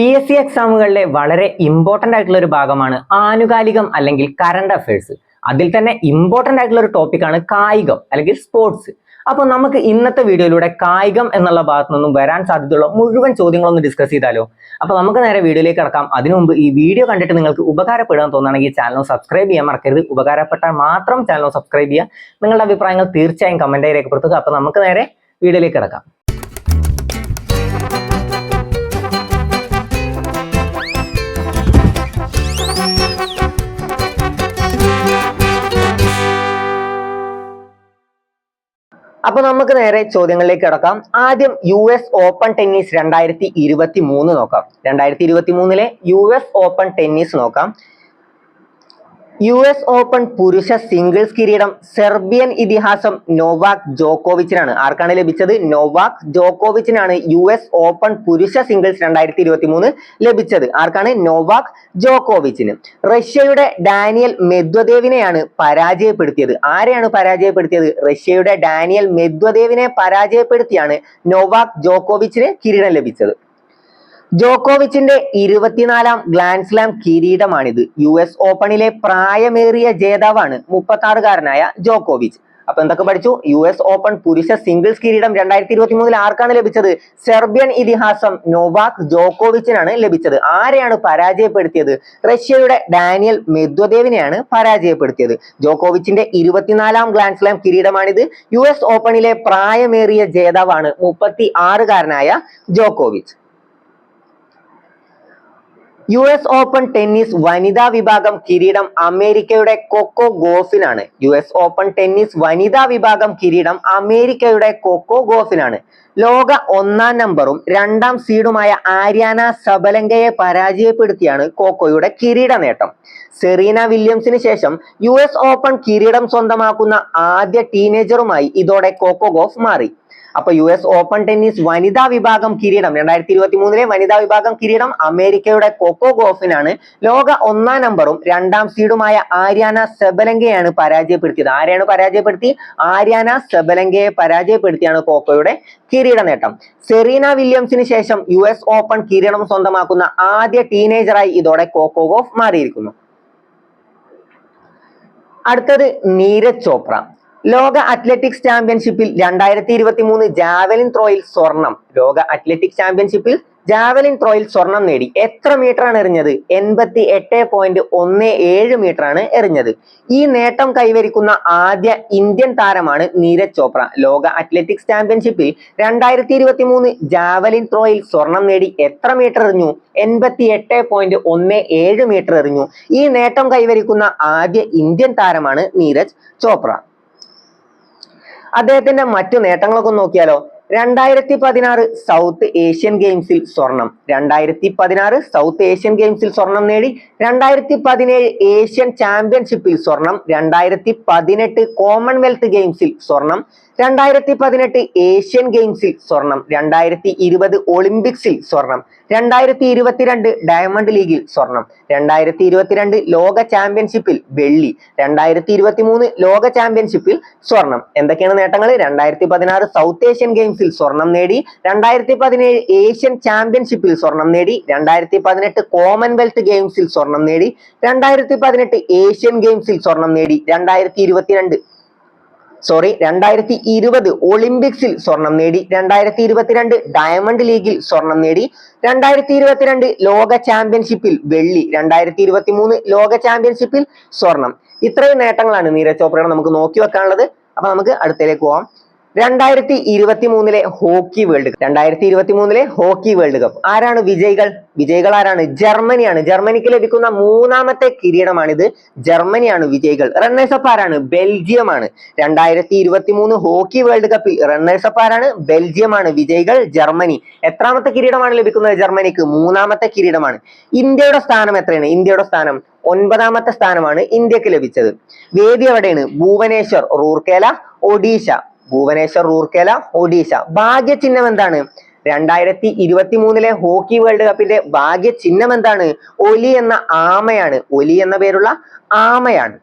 P S C എക്സാമുകളിലെ വളരെ important ആയിട്ടുള്ള ഒരു ഭാഗമാണ് ആനുകാലികം അല്ലെങ്കിൽ കറണ്ട് അഫയേഴ്സ് അതിൽ തന്നെ ഇമ്പോർട്ടന്റ് ആയിട്ടുള്ള ഒരു ടോപ്പിക്കാണ് കായികം അല്ലെങ്കിൽ സ്പോർട്സ് അപ്പോൾ നമുക്ക് ഇന്നത്തെ വീഡിയോയിലൂടെ കായികം എന്നുള്ള ഭാഗത്തു നിന്നും വരാൻ സാധ്യതയുള്ള മുഴുവൻ ചോദ്യങ്ങളൊന്ന് ഡിസ്കസ് ചെയ്താലോ? അപ്പോൾ നമുക്ക് നേരെ വീഡിയോയിലേക്ക് കടക്കാം. അതിനു മുമ്പ് ഈ വീഡിയോ കണ്ടിട്ട് നിങ്ങൾക്ക് ഉപകാരപ്പെടാൻ തോന്നുകയാണെങ്കിൽ ചാനൽ സബ്സ്ക്രൈബ് ചെയ്യാൻ മറക്കരുത്. ഉപകാരപ്പെട്ടാൽ മാത്രം ചാനൽ സബ്സ്ക്രൈബ് ചെയ്യുക. നിങ്ങളുടെ അഭിപ്രായങ്ങൾ തീർച്ചയായും കമന്റായി രേഖപ്പെടുത്തുക. അപ്പോൾ നമുക്ക് നേരെ വീഡിയോയിലേക്ക് കിടക്കാം. അപ്പൊ നമുക്ക് നേരെ ചോദ്യങ്ങളിലേക്ക് കിടക്കാം. ആദ്യം യു എസ് ഓപ്പൺ ടെന്നീസ് രണ്ടായിരത്തി ഇരുപത്തി മൂന്ന് നോക്കാം. രണ്ടായിരത്തി ഇരുപത്തി മൂന്നിലെ യു എസ് ഓപ്പൺ ടെന്നീസ് നോക്കാം. യു എസ് ഓപ്പൺ പുരുഷ സിംഗിൾസ് കിരീടം സെർബിയൻ ഇതിഹാസം നോവാക് ജോക്കോവിച്ചിനാണ്. ആർക്കാണ് ലഭിച്ചത്? നോവാക് ജോക്കോവിച്ചിനാണ് യു എസ് ഓപ്പൺ പുരുഷ സിംഗിൾസ് രണ്ടായിരത്തി ഇരുപത്തി മൂന്ന് ലഭിച്ചത്. ആർക്കാണ്? നോവാക് ജോക്കോവിച്ചിന്. റഷ്യയുടെ ഡാനിയൽ മെദ്വദേവിനെയാണ് പരാജയപ്പെടുത്തിയത്. ആരെയാണ് പരാജയപ്പെടുത്തിയത്? റഷ്യയുടെ ഡാനിയൽ മെദ്വദേവിനെ പരാജയപ്പെടുത്തിയാണ് നോവാക് ജോക്കോവിച്ചിന് കിരീടം ലഭിച്ചത്. ജോക്കോവിച്ചിന്റെ ഇരുപത്തിനാലാം ഗ്രാൻഡ് സ്ലാം കിരീടമാണിത്. യു എസ് ഓപ്പണിലെ പ്രായമേറിയ ജേതാവാണ് മുപ്പത്തി ആറുകാരനായ ജോക്കോവിച്ച്. അപ്പൊ എന്തൊക്കെ പഠിച്ചു? യു എസ് ഓപ്പൺ പുരുഷ സിംഗിൾസ് കിരീടം രണ്ടായിരത്തി ഇരുപത്തി മൂന്നിൽ ആർക്കാണ് ലഭിച്ചത്? സെർബിയൻ ഇതിഹാസം നോവാക് ജോക്കോവിച്ചിനാണ് ലഭിച്ചത്. ആരെയാണ് പരാജയപ്പെടുത്തിയത്? റഷ്യയുടെ ഡാനിയൽ മെദ്വദേവിനെയാണ് പരാജയപ്പെടുത്തിയത്. ജോക്കോവിച്ചിന്റെ ഇരുപത്തിനാലാം ഗ്രാൻഡ് സ്ലാം കിരീടമാണിത്. യു എസ് ഓപ്പണിലെ പ്രായമേറിയ ജേതാവാണ് മുപ്പത്തി ആറുകാരനായ ജോക്കോവിച്ച്. യു എസ് ഓപ്പൺ ടെന്നീസ് വനിതാ വിഭാഗം കിരീടം അമേരിക്കയുടെ കൊക്കോ ഗോഫിനാണ്. യു എസ് ഓപ്പൺ ടെന്നീസ് വനിതാ വിഭാഗം കിരീടം അമേരിക്കയുടെ കൊക്കോ ഗോഫിനാണ്. ലോക ഒന്നാം നമ്പറും രണ്ടാം സീഡുമായ ആര്യാന സബലങ്കയെ പരാജയപ്പെടുത്തിയാണ് കോക്കോയുടെ കിരീട നേട്ടം. സെറീന വില്യംസിന് ശേഷം യു എസ് ഓപ്പൺ കിരീടം സ്വന്തമാക്കുന്ന ആദ്യ ടീനേജറുമായി ഇതോടെ കോക്കോ ഗോഫ് മാറി. അപ്പൊ യു എസ് ഓപ്പൺ ടെന്നീസ് വനിതാ വിഭാഗം കിരീടം രണ്ടായിരത്തി ഇരുപത്തി മൂന്നിലെ വനിതാ വിഭാഗം കിരീടം അമേരിക്കയുടെ കൊക്കോ ഗോഫിനാണ്. ലോക ഒന്നാം നമ്പറും രണ്ടാം സീഡുമായ ആര്യാന സെബലങ്കയാണ് പരാജയപ്പെടുത്തിയത്. ആരെയാണ് പരാജയപ്പെടുത്തി ആര്യാന സെബലങ്കയെ പരാജയപ്പെടുത്തിയാണ് കൊക്കോയുടെ കിരീട നേട്ടം. സെറീന വില്യംസിന് ശേഷം യു എസ് ഓപ്പൺ കിരീടം സ്വന്തമാക്കുന്ന ആദ്യ ടീനേജറായി ഇതോടെ കോക്കോ ഗോഫ് മാറിയിരിക്കുന്നു. അടുത്തത് നീരജ് ചോപ്ര. ലോക അത്ലറ്റിക്സ് ചാമ്പ്യൻഷിപ്പിൽ രണ്ടായിരത്തി ഇരുപത്തി മൂന്ന് ജാവലിൻ ത്രോയിൽ സ്വർണം. ലോക അത്ലറ്റിക്സ് ചാമ്പ്യൻഷിപ്പിൽ ജാവലിൻ ത്രോയിൽ സ്വർണം നേടി. എത്ര മീറ്റർ ആണ് എറിഞ്ഞത്? എൺപത്തി എട്ട് പോയിന്റ് ഒന്ന് ഏഴ് മീറ്റർ ആണ് എറിഞ്ഞത്. ഈ നേട്ടം കൈവരിക്കുന്ന ആദ്യ ഇന്ത്യൻ താരമാണ് നീരജ് ചോപ്ര. ലോക അത്ലറ്റിക്സ് ചാമ്പ്യൻഷിപ്പിൽ രണ്ടായിരത്തി ഇരുപത്തി മൂന്ന് ജാവലിൻ ത്രോയിൽ സ്വർണം നേടി എത്ര മീറ്റർ എറിഞ്ഞു? എൺപത്തി എട്ട് പോയിന്റ് ഒന്ന് ഏഴ് മീറ്റർ എറിഞ്ഞു. ഈ നേട്ടം കൈവരിക്കുന്ന ആദ്യ ഇന്ത്യൻ താരമാണ് നീരജ് ചോപ്ര. അദ്ദേഹത്തിന്റെ മറ്റു നേട്ടങ്ങളൊക്കെ നോക്കിയാലോ? രണ്ടായിരത്തി പതിനാറ് സൗത്ത് ഏഷ്യൻ ഗെയിംസിൽ സ്വർണം. രണ്ടായിരത്തി പതിനാറ് സൗത്ത് ഏഷ്യൻ ഗെയിംസിൽ സ്വർണം നേടി. രണ്ടായിരത്തി പതിനേഴ് ഏഷ്യൻ ചാമ്പ്യൻഷിപ്പിൽ സ്വർണം. രണ്ടായിരത്തി പതിനെട്ട് കോമൺവെൽത്ത് ഗെയിംസിൽ സ്വർണം. രണ്ടായിരത്തി പതിനെട്ട് ഏഷ്യൻ ഗെയിംസിൽ സ്വർണം രണ്ടായിരത്തി ഇരുപത് ഒളിമ്പിക്സിൽ സ്വർണം രണ്ടായിരത്തി ഇരുപത്തിരണ്ട് ഡയമണ്ട് ലീഗിൽ സ്വർണം രണ്ടായിരത്തി ഇരുപത്തിരണ്ട് ലോക ചാമ്പ്യൻഷിപ്പിൽ വെള്ളി രണ്ടായിരത്തി ഇരുപത്തി മൂന്ന് ലോക ചാമ്പ്യൻഷിപ്പിൽ സ്വർണം. എന്തൊക്കെയാണ് നേട്ടങ്ങൾ രണ്ടായിരത്തി പതിനാറ് സൗത്ത് ഏഷ്യൻ ഗെയിംസിൽ സ്വർണം നേടി രണ്ടായിരത്തി പതിനേഴ് ഏഷ്യൻ ചാമ്പ്യൻഷിപ്പിൽ സ്വർണം നേടി രണ്ടായിരത്തി പതിനെട്ട് കോമൺവെൽത്ത് ഗെയിംസിൽ സ്വർണം നേടി രണ്ടായിരത്തി പതിനെട്ട് ഏഷ്യൻ ഗെയിംസിൽ സ്വർണം നേടി രണ്ടായിരത്തി ഇരുപത്തിരണ്ട് സോറി രണ്ടായിരത്തി ഇരുപത് ഒളിമ്പിക്സിൽ സ്വർണം നേടി. രണ്ടായിരത്തി ഇരുപത്തിരണ്ട് ഡയമണ്ട് ലീഗിൽ സ്വർണം നേടി. രണ്ടായിരത്തി ഇരുപത്തിരണ്ട് ലോക ചാമ്പ്യൻഷിപ്പിൽ വെള്ളി. രണ്ടായിരത്തി ഇരുപത്തി മൂന്ന് ലോക ചാമ്പ്യൻഷിപ്പിൽ സ്വർണം. ഇത്രയും നേട്ടങ്ങളാണ് നീരജ് ചോപ്രയുടെ നമുക്ക് നോക്കി വെക്കാനുള്ളത്. അപ്പൊ നമുക്ക് അടുത്തേക്ക് പോവാം. രണ്ടായിരത്തി ഇരുപത്തി മൂന്നിലെ ഹോക്കി വേൾഡ് കപ്പ്. രണ്ടായിരത്തി ഇരുപത്തി മൂന്നിലെ ഹോക്കി വേൾഡ് കപ്പ്. ആരാണ് വിജയികൾ? വിജയികൾ ആരാണ്? ജർമ്മനിയാണ്. ജർമ്മനിക്ക് ലഭിക്കുന്ന മൂന്നാമത്തെ കിരീടമാണിത്. ജർമ്മനിയാണ് വിജയികൾ. റണ്ണേഴ്സ് അപ്പ് ആരാണ്? ബെൽജിയം ആണ് രണ്ടായിരത്തി ഇരുപത്തി മൂന്ന് ഹോക്കി വേൾഡ് കപ്പിൽ റണ്ണേഴ്സ് അപ്പ് ആരാണ്? ബെൽജിയം ആണ് വിജയികൾ. ജർമ്മനി. എത്രാമത്തെ കിരീടമാണ് ലഭിക്കുന്നത് ജർമ്മനിക്ക്? മൂന്നാമത്തെ കിരീടമാണ്. ഇന്ത്യയുടെ സ്ഥാനം എത്രയാണ്? ഇന്ത്യയുടെ സ്ഥാനം ഒൻപതാമത്തെ സ്ഥാനമാണ് ഇന്ത്യയ്ക്ക് ലഭിച്ചത്. വേദി എവിടെയാണ്? ഭുവനേശ്വർ റൂർക്കേല ഒഡീഷ. ഭുവനേശ്വർ റൂർക്കേല ഒഡീഷ. ഭാഗ്യചിഹ്നം എന്താണ്? രണ്ടായിരത്തി ഇരുപത്തി മൂന്നിലെ ഹോക്കി വേൾഡ് കപ്പിന്റെ ഭാഗ്യ ചിഹ്നം എന്താണ്? ഒലി എന്ന ആമയാണ്. ഒലി എന്ന പേരുള്ള ആമയാണ്.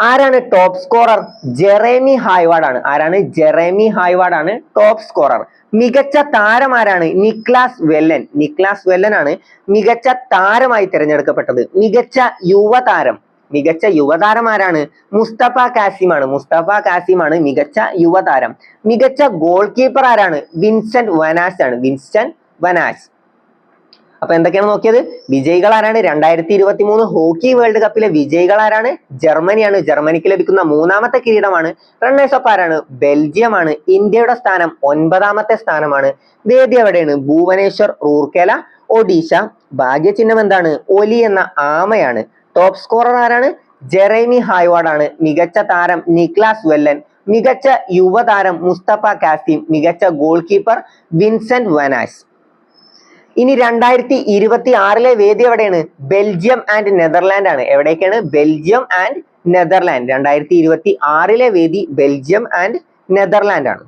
ആരാണ് ടോപ്പ് സ്കോറർ ജെറേമി ഹായ്വാഡ് ആണ്. ആരാണ്? ജെറേമി ഹായ്വാഡ് ആണ് ടോപ്പ് സ്കോറർ മികച്ച താരം ആരാണ്? നിക്ലാസ് വെല്ലൻ. നിക്ലാസ് വെല്ലൻ ആണ് മികച്ച താരമായി തിരഞ്ഞെടുക്കപ്പെട്ടത്. മികച്ച യുവതാരം. മികച്ച യുവതാരം ആരാണ് മുസ്തഫ കാസിമാണ്. മുസ്തഫ കാസിമാണ് മികച്ച യുവതാരം. മികച്ച ഗോൾ കീപ്പർ ആരാണ്? വിൻസെന്റ് വനാസ് ആണ്. Vincent Vanasch. അപ്പൊ എന്തൊക്കെയാണ് നോക്കിയത്? വിജയികൾ ആരാണ് രണ്ടായിരത്തി ഇരുപത്തി മൂന്ന് ഹോക്കി വേൾഡ് കപ്പിലെ വിജയികൾ ആരാണ് ജർമ്മനിയാണ്. ജർമ്മനിക്ക് ലഭിക്കുന്ന മൂന്നാമത്തെ കിരീടമാണ്. റണ്ണേഴ്സ് അപ്പ് ആരാണ്? ബെൽജിയം ആണ് ഇന്ത്യയുടെ സ്ഥാനം ഒൻപതാമത്തെ സ്ഥാനമാണ്. വേദി എവിടെയാണ്? ഭുവനേശ്വർ റൂർക്കേല ഒഡീഷ. ഭാഗ്യചിഹ്നം എന്താണ്? ഒലി എന്ന ആമയാണ്. ടോപ്പ് സ്കോറർ ആരാണ്? ജെറൈമി ഹായ്വാഡ് ആണ്. മികച്ച താരം നിക്ലാസ് വെല്ലൻ മികച്ച യുവതാരം മുസ്തഫ കാസിം മികച്ച ഗോൾ കീപ്പർ വിൻസെന്റ് വനാസ്. ഇനി രണ്ടായിരത്തി ഇരുപത്തി ആറിലെ വേദി എവിടെയാണ്? ബെൽജിയം ആൻഡ് നെതർലാൻഡ് ആണ്. എവിടേക്കാണ്? Belgium and Netherland. രണ്ടായിരത്തി ഇരുപത്തി ആറിലെ വേദി ബെൽജിയം ആൻഡ് നെതർലാൻഡ് ആണ്.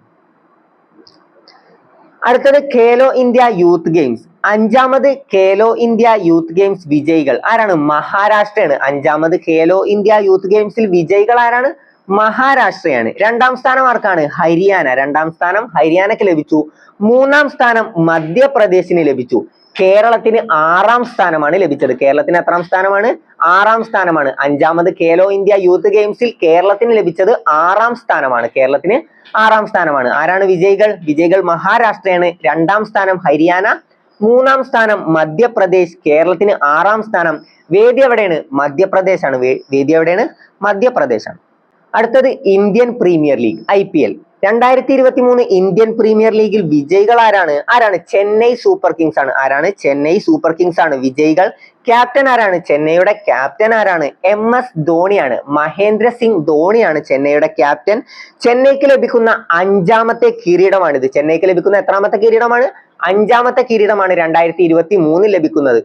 അടുത്തത് ഖേലോ ഇന്ത്യ യൂത്ത് ഗെയിംസ്. അഞ്ചാമത് ഖേലോ ഇന്ത്യ യൂത്ത് ഗെയിംസ് വിജയികൾ. ആരാണ്? മഹാരാഷ്ട്രയാണ്. അഞ്ചാമത് ഖേലോ ഇന്ത്യ യൂത്ത് ഗെയിംസിൽ വിജയികൾ ആരാണ്? മഹാരാഷ്ട്രയാണ്. രണ്ടാം സ്ഥാനം ആർക്കാണ്? ഹരിയാന. രണ്ടാം സ്ഥാനം ഹരിയാനക്ക് ലഭിച്ചു. മൂന്നാം സ്ഥാനം മധ്യപ്രദേശിന് ലഭിച്ചു. കേരളത്തിന് ആറാം സ്ഥാനമാണ് ലഭിച്ചത്. കേരളത്തിന് എത്രാം സ്ഥാനമാണ്? ആറാം സ്ഥാനമാണ്. അഞ്ചാമത് ഖേലോ ഇന്ത്യ യൂത്ത് ഗെയിംസിൽ കേരളത്തിന് ലഭിച്ചത് ആറാം സ്ഥാനമാണ്. കേരളത്തിന് ആറാം സ്ഥാനമാണ്. ആരാണ് വിജയികൾ? വിജയികൾ മഹാരാഷ്ട്രയാണ്. രണ്ടാം സ്ഥാനം ഹരിയാന. മൂന്നാം സ്ഥാനം മധ്യപ്രദേശ്. കേരളത്തിന് ആറാം സ്ഥാനം. വേദി എവിടെയാണ്? മധ്യപ്രദേശാണ്. വേദി എവിടെയാണ്? മധ്യപ്രദേശ് ആണ് അടുത്തത് Indian premier league I P L. രണ്ടായിരത്തി ഇരുപത്തി മൂന്ന് ഇന്ത്യൻ പ്രീമിയർ ലീഗിൽ വിജയികൾ ആരാണ്? ആരാണ്? ചെന്നൈ സൂപ്പർ കിങ്സ് ആണ്. ആരാണ്? ചെന്നൈ സൂപ്പർ കിങ്സ് ആണ്. വിജയികൾ. ക്യാപ്റ്റൻ ആരാണ്? ചെന്നൈയുടെ ക്യാപ്റ്റൻ ആരാണ്? എം എസ് ധോണിയാണ് മഹേന്ദ്ര സിംഗ് ധോണിയാണ് ചെന്നൈയുടെ ക്യാപ്റ്റൻ. ചെന്നൈക്ക് ലഭിക്കുന്ന അഞ്ചാമത്തെ കിരീടമാണിത് ചെന്നൈക്ക് ലഭിക്കുന്ന എത്രാമത്തെ കിരീടമാണ്? അഞ്ചാമത്തെ കിരീടമാണ് രണ്ടായിരത്തി ഇരുപത്തി മൂന്നിൽ ലഭിക്കുന്നത്.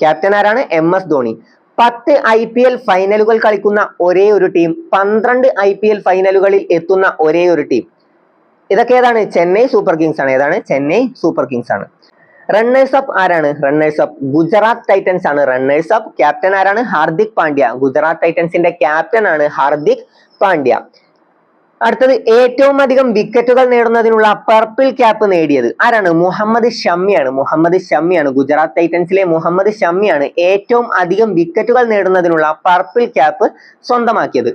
ക്യാപ്റ്റൻ ആരാണ്? M S Dhoni. പത്ത് ഐ പി എൽ ഫൈനലുകൾ കളിക്കുന്ന ഒരേ ഒരു ടീം പന്ത്രണ്ട് ഐ പി എൽ ഫൈനലുകളിൽ എത്തുന്ന ഒരേ ഒരു ടീം. ഇതൊക്കെ ഏതാണ്? ചെന്നൈ സൂപ്പർ കിങ്സ് ആണ്. ഏതാണ്? ചെന്നൈ സൂപ്പർ കിങ്സ് ആണ്. റണ്ണേഴ്സ് അപ്പ് ആരാണ്? റണ്ണേഴ്സ് അപ്പ് ഗുജറാത്ത് ടൈറ്റൻസ് ആണ്. റണ്ണേഴ്സ് അപ്പ് ക്യാപ്റ്റൻ ആരാണ്? ഹാർദിക് പാണ്ഡ്യ. ഗുജറാത്ത് ടൈറ്റൻസിന്റെ ക്യാപ്റ്റൻ ആണ് ഹാർദിക് പാണ്ഡ്യ. അടുത്തത് ഏറ്റവും അധികം വിക്കറ്റുകൾ നേടുന്നതിനുള്ള പർപ്പിൾ ക്യാപ്പ് നേടിയത് ആരാണ്? മുഹമ്മദ് ഷമ്മിയാണ്. മുഹമ്മദ് ഷമ്മിയാണ്. ഗുജറാത്ത് ടൈറ്റൻസിലെ മുഹമ്മദ് ഷമ്മിയാണ് ഏറ്റവും അധികം വിക്കറ്റുകൾ നേടുന്നതിനുള്ള പർപ്പിൾ ക്യാപ്പ് സ്വന്തമാക്കിയത്.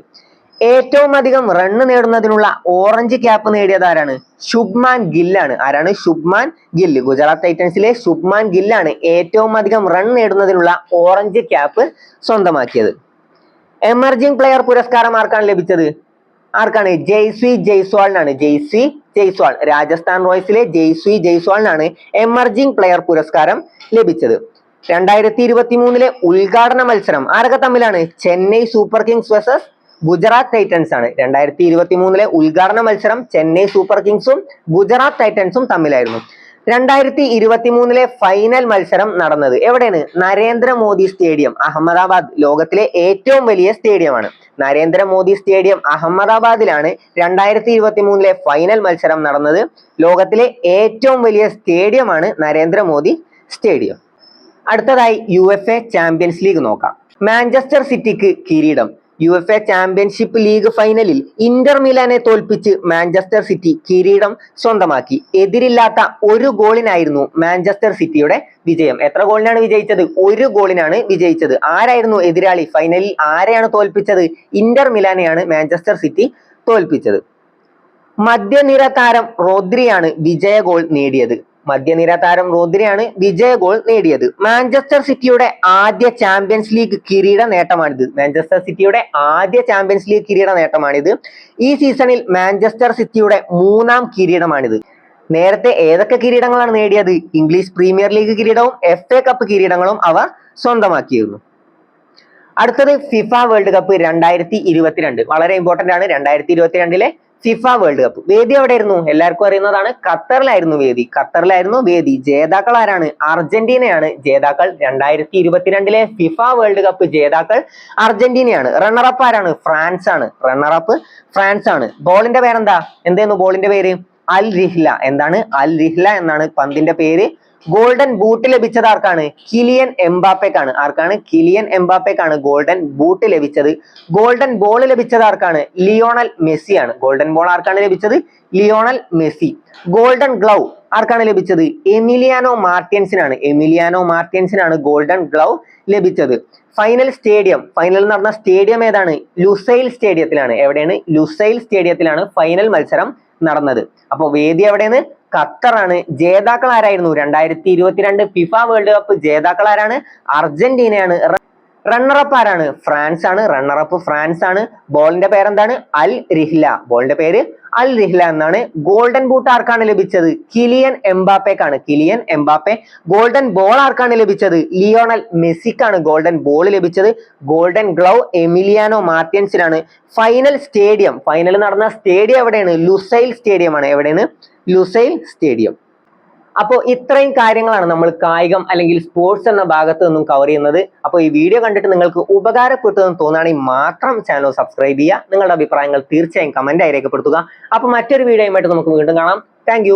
ഏറ്റവും അധികം റണ്ണ് നേടുന്നതിനുള്ള ഓറഞ്ച് ക്യാപ്പ് നേടിയത് ആരാണ്? ശുഭ്മാൻ ഗില്ലാണ് ആരാണ്? ശുഭ്മാൻ ഗില്ല്. ഗുജറാത്ത് ടൈറ്റൻസിലെ ശുഭ്മാൻ ഗില്ലാണ് ഏറ്റവും അധികം റൺ നേടുന്നതിനുള്ള ഓറഞ്ച് ക്യാപ്പ് സ്വന്തമാക്കിയത്. എമർജിംഗ് പ്ലെയർ പുരസ്കാരം ആർക്കാണ് ലഭിച്ചത്? ആർക്കാണ്? ജയ്സ്വി ജയ്സ്വാളിനാണ്. ജയ്സ്വി ജയ്സ്വാൾ. രാജസ്ഥാൻ റോയൽസിലെ ജയ്സ്വി ജയ്സ്വാളിനാണ് എമർജിംഗ് പ്ലെയർ പുരസ്കാരം ലഭിച്ചത്. രണ്ടായിരത്തി ഇരുപത്തി മൂന്നിലെ ഉദ്ഘാടന മത്സരം ആരൊക്കെ തമ്മിലാണ്? Chennai super kings versus Gujarat titans ആണ്. രണ്ടായിരത്തി ഇരുപത്തി മൂന്നിലെ ഉദ്ഘാടന മത്സരം ചെന്നൈ സൂപ്പർ കിങ്സും ഗുജറാത്ത് ടൈറ്റൻസും തമ്മിലായിരുന്നു. രണ്ടായിരത്തി ഇരുപത്തി മൂന്നിലെ ഫൈനൽ മത്സരം നടന്നത് എവിടെയാണ്? നരേന്ദ്രമോദി സ്റ്റേഡിയം അഹമ്മദാബാദ്. ലോകത്തിലെ ഏറ്റവും വലിയ സ്റ്റേഡിയമാണ്. നരേന്ദ്രമോദി സ്റ്റേഡിയം അഹമ്മദാബാദിലാണ് രണ്ടായിരത്തി ഇരുപത്തി മൂന്നിലെ ഫൈനൽ മത്സരം നടന്നത്. ലോകത്തിലെ ഏറ്റവും വലിയ സ്റ്റേഡിയമാണ് നരേന്ദ്രമോദി സ്റ്റേഡിയം. അടുത്തതായി U F A champions league നോക്കാം. മാഞ്ചസ്റ്റർ സിറ്റിക്ക് കിരീടം. U F A championship league ഫൈനലിൽ ഇന്റർ മിലാനെ തോൽപ്പിച്ച് മാഞ്ചസ്റ്റർ സിറ്റി കിരീടം സ്വന്തമാക്കി. എതിരില്ലാത്ത ഒരു ഗോളിനായിരുന്നു മാഞ്ചസ്റ്റർ സിറ്റിയുടെ വിജയം. എത്ര ഗോളിനാണ് വിജയിച്ചത്? ഒരു ഗോളിനാണ് വിജയിച്ചത്. ആരായിരുന്നു എതിരാളി? ഫൈനലിൽ ആരെയാണ് തോൽപ്പിച്ചത്? ഇന്റർ മിലാനെയാണ് മാഞ്ചസ്റ്റർ സിറ്റി തോൽപ്പിച്ചത്. മധ്യനിര താരം റോദ്രിയാണ് വിജയ ഗോൾ നേടിയത്. മധ്യനിര താരം റോദ്രിയാണ് വിജയ ഗോൾ നേടിയത്. മാഞ്ചസ്റ്റർ സിറ്റിയുടെ ആദ്യ ചാമ്പ്യൻസ് ലീഗ് കിരീട നേട്ടമാണിത്. മാഞ്ചസ്റ്റർ സിറ്റിയുടെ ആദ്യ ചാമ്പ്യൻസ് ലീഗ് കിരീട നേട്ടമാണിത്. ഈ സീസണിൽ മാഞ്ചസ്റ്റർ സിറ്റിയുടെ മൂന്നാം കിരീടമാണിത്. നേരത്തെ ഏതൊക്കെ കിരീടങ്ങളാണ് നേടിയത്? ഇംഗ്ലീഷ് പ്രീമിയർ ലീഗ് കിരീടവും എഫ് എ കപ്പ് കിരീടങ്ങളും അവർ സ്വന്തമാക്കിയിരുന്നു. അടുത്തത് ഫിഫ വേൾഡ് കപ്പ് രണ്ടായിരത്തി ഇരുപത്തിരണ്ട്. വളരെ ഇമ്പോർട്ടന്റ് ആണ്. രണ്ടായിരത്തി ഇരുപത്തിരണ്ടിലെ ഫിഫ വേൾഡ് കപ്പ്. വേദി എവിടെയായിരുന്നു? എല്ലാവർക്കും അറിയുന്നതാണ് ഖത്തറിലായിരുന്നു വേദി. ഖത്തറിലായിരുന്നു വേദി. ജേതാക്കൾ ആരാണ്? അർജന്റീനയാണ് ജേതാക്കൾ. രണ്ടായിരത്തി ഇരുപത്തിരണ്ടിലെ ഫിഫ വേൾഡ് കപ്പ് ജേതാക്കൾ അർജന്റീനയാണ്. റണ്ണറപ്പ് ആരാണ്? ഫ്രാൻസ് ആണ് റണ്ണറപ്പ് ഫ്രാൻസ് ആണ് ബോളിന്റെ പേരെന്താ? എന്തായിരുന്നു ബോളിന്റെ പേര് അൽ റിഹ്ല എന്താണ്? അൽ റിഹ്ല എന്നാണ് പന്തിന്റെ പേര്. ഗോൾഡൻ ബൂട്ട് ലഭിച്ചത് ആർക്കാണ്? കിലിയൻ എംബാപ്പയ്ക്കാണ് ആർക്കാണ്? കിലിയൻ എംബാപ്പയ്ക്കാണ് ഗോൾഡൻ ബൂട്ട് ലഭിച്ചത്. ഗോൾഡൻ ബോൾ ലഭിച്ചത് ആർക്കാണ്? ലിയോണൽ മെസ്സി ആണ് ഗോൾഡൻ ബോൾ ആർക്കാണ് ലഭിച്ചത്? Lionel Messi. ഗോൾഡൻ ഗ്ലൗ ആർക്കാണ് ലഭിച്ചത്? എമിലിയാനോ മാർട്ടിയൻസിനാണ് എമിലിയാനോ മാർട്ടിയൻസിനാണ് ഗോൾഡൻ ഗ്ലൗ ലഭിച്ചത്. ഫൈനൽ സ്റ്റേഡിയം ഫൈനൽ നടന്ന സ്റ്റേഡിയം ഏതാണ്? ലുസൈൽ സ്റ്റേഡിയത്തിലാണ് എവിടെയാണ്? ലുസൈൽ സ്റ്റേഡിയത്തിലാണ് ഫൈനൽ മത്സരം നടന്നത്. അപ്പോൾ വേദി എവിടെയാണ്? ഖത്തറാണ്. ജേതാക്കൾ ആരായിരുന്നു രണ്ടായിരത്തി ഇരുപത്തിരണ്ട് ഫിഫ വേൾഡ് കപ്പ് ജേതാക്കൾ ആരാണ് അർജന്റീനയാണ്. റണ്ണറപ്പ് ആരാണ്? ഫ്രാൻസ് ആണ്. റണ്ണറപ്പ് ഫ്രാൻസ് ആണ്. ബോളിന്റെ പേരെന്താണ്? അൽ റിഹ്ല. ബോളിന്റെ പേര് അൽ റിഹ്ല എന്നാണ്. ഗോൾഡൻ ബൂട്ട് ആർക്കാണ് ലഭിച്ചത്? Kylian എംബാപ്പേക്കാണ്. Kylian Mbappe. Golden ball ആർക്കാണ് ലഭിച്ചത്? ലിയോണൽ മെസ്സിക്കാണ് ഗോൾഡൻ ബോൾ ലഭിച്ചത്. ഗോൾഡൻ ഗ്ലൗ എമിലിയാനോ മാർട്ടിയൻസിനാണ് ഫൈനൽ സ്റ്റേഡിയം ഫൈനൽ നടന്ന സ്റ്റേഡിയം എവിടെയാണ്? ലുസൈൽ സ്റ്റേഡിയമാണ് എവിടെയാണ്? ലുസൈൽ സ്റ്റേഡിയം അപ്പോൾ ഇത്രയും കാര്യങ്ങളാണ് നമ്മൾ കായികം അല്ലെങ്കിൽ സ്പോർട്സ് എന്ന ഭാഗത്ത് നിന്നും കവർ ചെയ്യുന്നത്. അപ്പോൾ ഈ വീഡിയോ കണ്ടിട്ട് നിങ്ങൾക്ക് ഉപകാരപ്പെട്ടു എന്ന് തോന്നുകയാണെങ്കിൽ മാത്രം ചാനൽ സബ്സ്ക്രൈബ് ചെയ്യുക. നിങ്ങളുടെ അഭിപ്രായങ്ങൾ തീർച്ചയായും കമന്റ് ആയി രേഖപ്പെടുത്തുക. അപ്പോൾ മറ്റൊരു വീഡിയോയുമായിട്ട് നമുക്ക് വീണ്ടും കാണാം. താങ്ക്